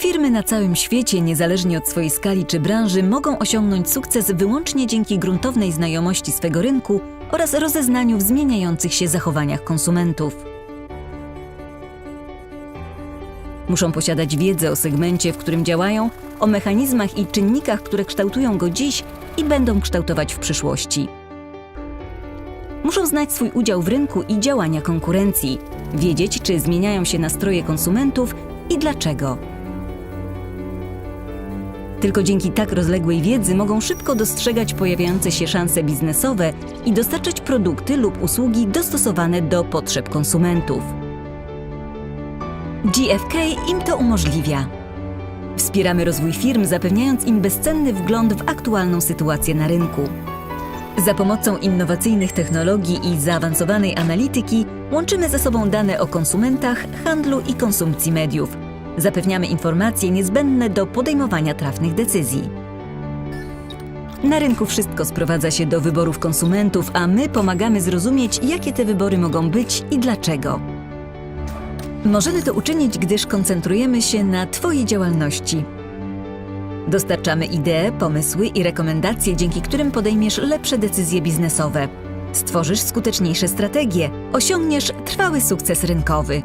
Firmy na całym świecie, niezależnie od swojej skali czy branży, mogą osiągnąć sukces wyłącznie dzięki gruntownej znajomości swego rynku oraz rozeznaniu w zmieniających się zachowaniach konsumentów. Muszą posiadać wiedzę o segmencie, w którym działają, o mechanizmach i czynnikach, które kształtują go dziś i będą kształtować w przyszłości. Muszą znać swój udział w rynku i działania konkurencji, wiedzieć, czy zmieniają się nastroje konsumentów i dlaczego. Tylko dzięki tak rozległej wiedzy mogą szybko dostrzegać pojawiające się szanse biznesowe i dostarczać produkty lub usługi dostosowane do potrzeb konsumentów. GFK im to umożliwia. Wspieramy rozwój firm, zapewniając im bezcenny wgląd w aktualną sytuację na rynku. Za pomocą innowacyjnych technologii i zaawansowanej analityki łączymy ze sobą dane o konsumentach, handlu i konsumpcji mediów. Zapewniamy informacje niezbędne do podejmowania trafnych decyzji. Na rynku wszystko sprowadza się do wyborów konsumentów, a my pomagamy zrozumieć, jakie te wybory mogą być i dlaczego. Możemy to uczynić, gdyż koncentrujemy się na Twojej działalności. Dostarczamy idee, pomysły i rekomendacje, dzięki którym podejmiesz lepsze decyzje biznesowe. Stworzysz skuteczniejsze strategie, osiągniesz trwały sukces rynkowy.